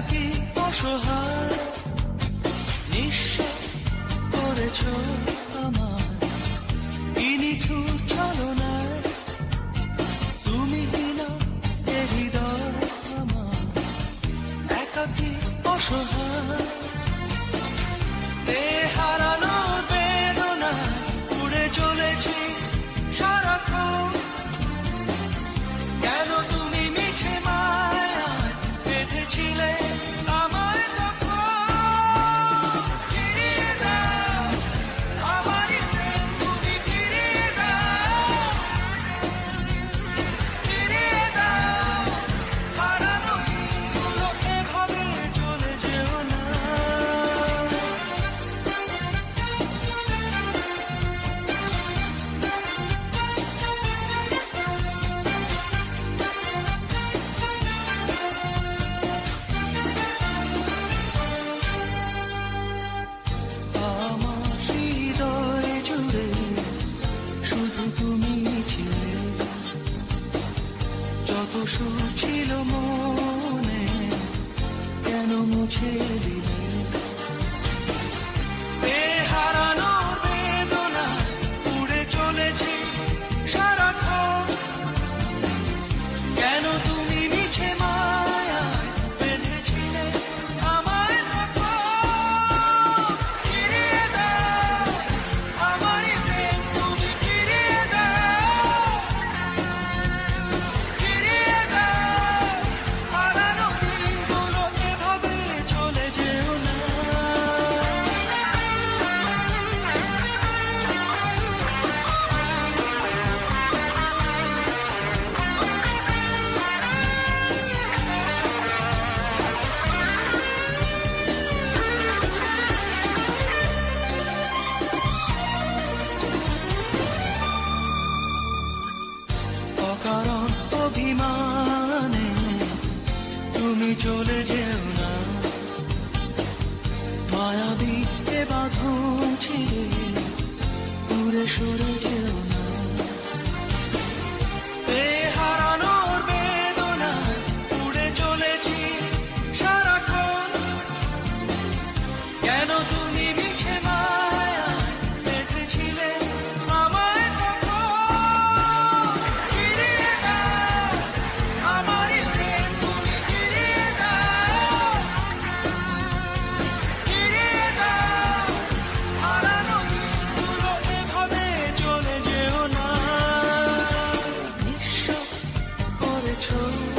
একাকি অসহায়। নিঃস্ব করেছ আমার ইনিছু ছলনায় তুমি কিনা এ হৃদয় আমার একাকি অসহায়। 说 তুমি চলে যেও না। মায়াবী এ বাঁধন ছিঁড়ে দূরে সরে যেও না। control.